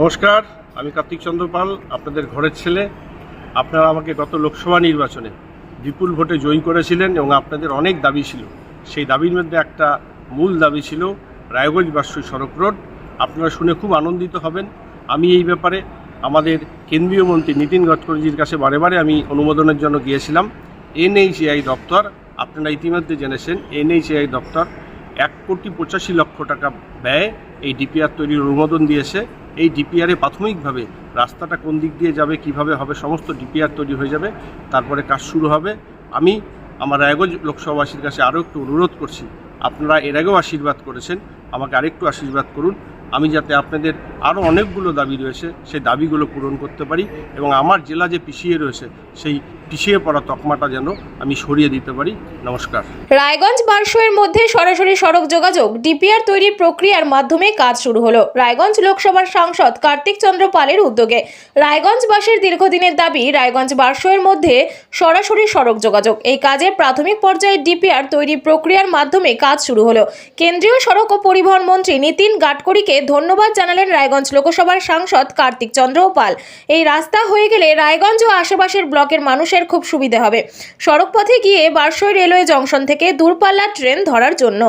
নমস্কার, আমি কার্তিক চন্দ্র পাল, আপনাদের ঘরের ছেলে। আপনারা আমাকে গত লোকসভা নির্বাচনে বিপুল ভোটে জয়ী করেছিলেন এবং আপনাদের অনেক দাবি ছিল। সেই দাবির মধ্যে একটা মূল দাবি ছিল রায়গঞ্জ বাসই সড়ক রোড। আপনারা শুনে খুব আনন্দিত হবেন। আমি এই ব্যাপারে আমাদের কেন্দ্রীয় মন্ত্রী নীতিন গডকরিজির কাছে বারে বারে আমি অনুমোদনের জন্য গিয়েছিলাম। এনএইচএআই দপ্তর, আপনারা ইতিমধ্যে জেনেছেন, এনএইচএআই দপ্তর এক কোটি পঁচাশি লক্ষ টাকা ব্যয় এই ডিপিআর তৈরির অনুমোদন দিয়েছে। এই ডিপিআরে প্রাথমিকভাবে রাস্তাটা কোন দিক দিয়ে যাবে, কীভাবে হবে, সমস্ত ডিপিআর তৈরি হয়ে যাবে, তারপরে কাজ শুরু হবে। আমি আমার রায়গঞ্জ লোকসভাবাসীর কাছে আরও একটু অনুরোধ করছি, আপনারা এর আগেও আশীর্বাদ করেছেন, আমাকে আরেকটু আশীর্বাদ করুন। আমি যাতে আপনাদের আরও অনেকগুলো দাবি রয়েছে, সেই দাবিগুলো পূরণ করতে পারি এবং আমার জেলা যে পিছিয়ে রয়েছে, সেই পিছিয়ে পড়া তকমাটা যেন আমি সরিয়ে দিতে পারি। নমস্কার। রায়গঞ্জ বারশোয়ের মধ্যে সরাসরি সড়ক যোগাযোগ, ডিপিআর তৈরির প্রক্রিয়ার মাধ্যমে কাজ শুরু হলো। রায়গঞ্জ লোকসভার সাংসদ কার্তিক চন্দ্র পালের উদ্যোগে। রায়গঞ্জবাসীর দীর্ঘদিনের দাবি, রায়গঞ্জ বারশোয়ের মধ্যে সরাসরি সড়ক যোগাযোগ। এই কাজে প্রাথমিক পর্যায়ে ডিপিআর তৈরি প্রক্রিয়ার মাধ্যমে কাজ শুরু হলো। কেন্দ্রীয় সড়ক ও পরিবহন মন্ত্রী নীতিন গাডকরিকে ধন্যবাদ জানালেন রায়গঞ্জ লোকসভার সাংসদ কার্তিক চন্দ্র পাল। এই রাস্তা হয়ে গেলে রায়গঞ্জ ও আশেপাশের ব্লকের মানুষের খুব সুবিধে হবে। সড়কপথে গিয়ে বারসই রেলওয়ে জংশন থেকে দূরপাল্লার ট্রেন ধরার জন্য।